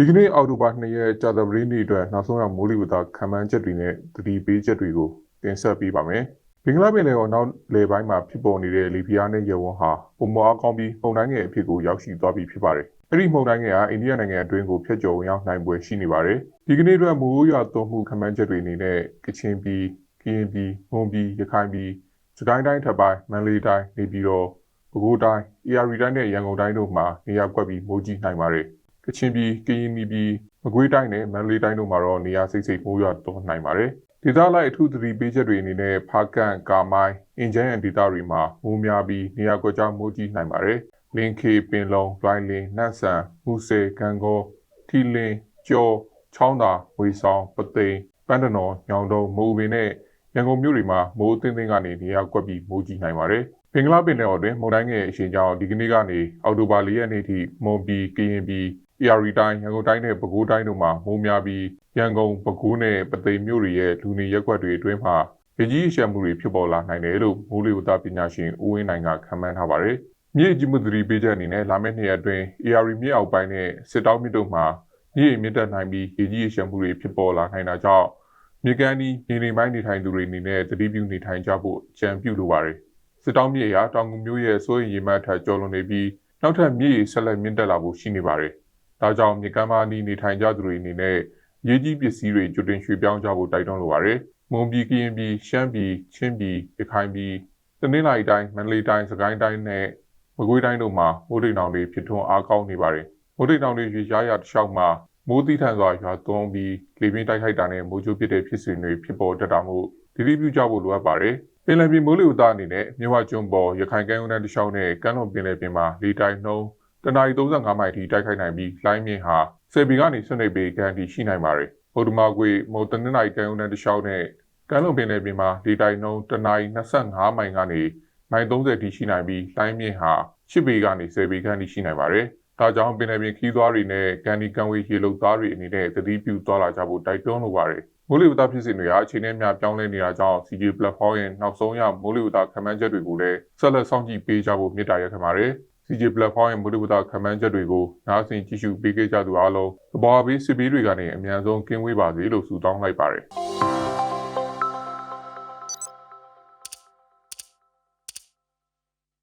ဒီကနေ့အောက်တိုဘာ2ရက်ကြာသပတေးနေ့အတွက်နောက်ဆုံးရမိုးလေဝသခန့်မှန်းချက်တွေနဲ့သတိပေးချက်တွေကိုတင်ဆက်ပေးပါမယ်။ဘင်္ဂလားပင်လယ်အော်နောက်လေပိုင်းမှာဖြစ်ပေါ်နေတဲ့လီဘီယာနဲ့ယေဝွန်ဟာပုံမအားကောင်းပြီးပုံတိုင်းငယ်အဖြစ်ကိုရောက်ရှိသွားပြီဖြစ်ပါတယ်။အဲ့ဒီပုံတိုင်းငယ်ဟာအိန္ဒိယနိုင်ငံအတွင်းကိုဖျက်ကျော်ဝင်ရောက်နိုင်ပွဲရှိနေပါတယ်။ဒီကနေ့အတွက်မိုးရွာသွန်းမှုခန့်မှန်းချက်တွေအနေနဲ့ကချင်ပြည်၊ကရင်ပြည်၊မွန်ပြည်၊ရခိုင်ပြည်၊စကိုင်းတိုင်းထပ်ပိုင်းမန္တလေးတိုင်းနေပြည်တော်ပဲခူးတိုင်း၊အေရီတိုင်းနဲ့ရန်ကုန်တိုင်းတို့မှာနေရာကွက်ပြီးမိုးကြီးနိုင်ပါတယ်။ ကချင်ပြည်၊ကရင်ပြည်၊မကွေးတိုင်းနဲ့မန္တလေးတိုင်းတို့မှာတော့နေရာစိတ်စိတ်မိုးရွာသွန်းနိုင်ပါတယ်။ဒေသလိုက်အထူးသတိပေးချက်တွေအနေနဲ့ဖားကန့်၊ကာမိုင်း၊အင်ဂျန်ရန်ဒေသတွေမှာမိုးများပြီးနေရာကွက်ကြားမိုးကြီးနိုင်ပါတယ်။လင်းခေပင်လုံ၊လွိုင်းလင်း၊နတ်ဆန်၊မူဆယ်၊ကံကောထီလင်း၊ကျော်၊ချောင်းသာ၊ဝေဆောင်၊ပသိမ်၊ပန်းတနော်၊ညောင်တုံ၊မိုးပင်နဲ့ရန်ကုန်မြို့တွေမှာမိုးအသင်းသင်းကနေနေရာကွက်ပြီးမိုးကြီးနိုင်ပါတယ်။ဘင်္ဂလားပင်လယ်အော်တွင်မုန်တိုင်းငယ်အရှိန်ကြောင့်ဒီကနေ့ကနေအောက်တိုဘာ၄ရက်နေ့ထိမွန်ပြည်၊ကရင်ပြည်၊ AR တိုင်း၊ရန်ကုန်တိုင်းနဲ့ပဲခူးတိုင်းတို့မှာမိုးများပြီးရန်ကုန်၊ပဲခူးနဲ့ပသိမ်မြို့တွေရဲ့လူနေရပ်ကွက်တွေအတွင်းမှာရေကြီးရေရှမ်းမှုတွေဖြစ်ပေါ်လာနိုင်တယ်လို့မိုးလေဝသပညာရှင်ဦးဝင်းနိုင်ကခန့်မှန်းထားပါတယ်။မြေကြီးမှုသတိပေးချက်အနေနဲ့လာမယ့်နှစ်ရက်အတွင်း AR မြေအောက်ပိုင်းနဲ့စစ်တောင်းမြစ်တို့မှာမြေမြင့်တက်နိုင်ပြီးရေကြီးရေရှမ်းမှုတွေဖြစ်ပေါ်လာနိုင်တာကြောင့်မြေကမ်းဒီမြေနေပိုင်းနေထိုင်သူတွေအနေနဲ့သတိပြုနေထိုင်ကြဖို့ကြံပြုလိုပါတယ်။စစ်တောင်းမြေရာတောင်ငူမျိုးရဲ့စိုးရိမ်ရေမှတ်ထက်ကျော်လွန်နေပြီးနောက်ထပ်မြေဆက်လက်မြင့်တက်လာဖို့ရှိနေပါတယ်။ ဒါကြောင့်မြေကမ်းပါနီနေထိုင်ကြသူတွေအနေနဲ့ရေးကြီးပစ္စည်းတွေကြိုတင်ရွှေ့ပြောင်းကြဖို့တိုက်တွန်းလိုပါတယ်။မွန်ပြည်ကရင်ပြည်ရှမ်းပြည်ချင်းပြည်ရခိုင်ပြည်တနင်္လာရီတိုင်းမန္တလေးတိုင်းစကိုင်းတိုင်းနဲ့မကွေးတိုင်းတို့မှာမိုးတိမ်တောင်တွေဖြစ်ထွန်းအားကောင်းနေပါတယ်။မိုးတိမ်တောင်တွေရွေရှားရတစ်လျှောက်မှာမိုးတိထန်စွာရွာသွန်းပြီးလေပြင်းတိုက်ခိုက်တာနဲ့မိုးကြိုးပစ်တဲ့ဖြစ်စဉ်တွေဖြစ်ပေါ်တတ်တာမို့ဒီလိပြုကြဖို့လိုအပ်ပါတယ်။ပင်လယ်ပြင်မိုးလေဝသအနေနဲ့မြဝကျွန်းပေါ်ရခိုင်ကမ်းရိုးတန်းတစ်လျှောက်နဲ့ကမ်းလွန်ပင်လယ်ပြင်မှာလေတိုက်နှုန်း တနအီ35မိုင်ထိတိုက်ခိုက်နိုင်ပြီးလိုင်းမြင့်ဟာ10ဘီကနေ17ဘီခန့်ထိရှိနိုင်ပါတယ်။ဗုဒ္ဓမာကွေမိုးတနင်္လာရီကမ်းရိုးတန်းတစ်လျှောက်နဲ့ကမ်းလွန်ပင်လယ်ပြင်မှာလေတိုက်နှုန်းတနအီ25မိုင်ကနေမိုင်30ထိရှိနိုင်ပြီးလိုင်းမြင့်ဟာ10ဘီကနေ10ဘီခန့်ထိရှိနိုင်ပါတယ်။ဒါကြောင့်ပင်လယ်ပြင်ခီးသွားတွေနဲ့ကန်ဒီကန်ဝေးရေလုံသားတွေအနေနဲ့သတိပြုသွားလာကြဖို့တိုက်တွန်းလိုပါတယ်။မိုးလေဝသဖြစ်စဉ်တွေဟာအချိန်နဲ့မျှပြောင်းလဲနေတာကြောင့် CJ platform ရဲ့နောက်ဆုံးရမိုးလေဝသခန့်မှန်းချက်တွေကိုလည်းဆက်လက်စောင့်ကြည့်ပေးကြဖို့မြစ်တာရက်ခံပါတယ်။ CJ platform ရဲ့မိုးလေဝသခန့်မှန်းချက်တွေကိုနားဆင်ကြည့်ရှုပေးခဲ့ကြသူအားလုံးသဘောအပေးစစ်ပေးတွေကနေအမြန်ဆုံးကင်းဝေးပါစေလို့ဆုတောင်းလိုက်ပါတယ်။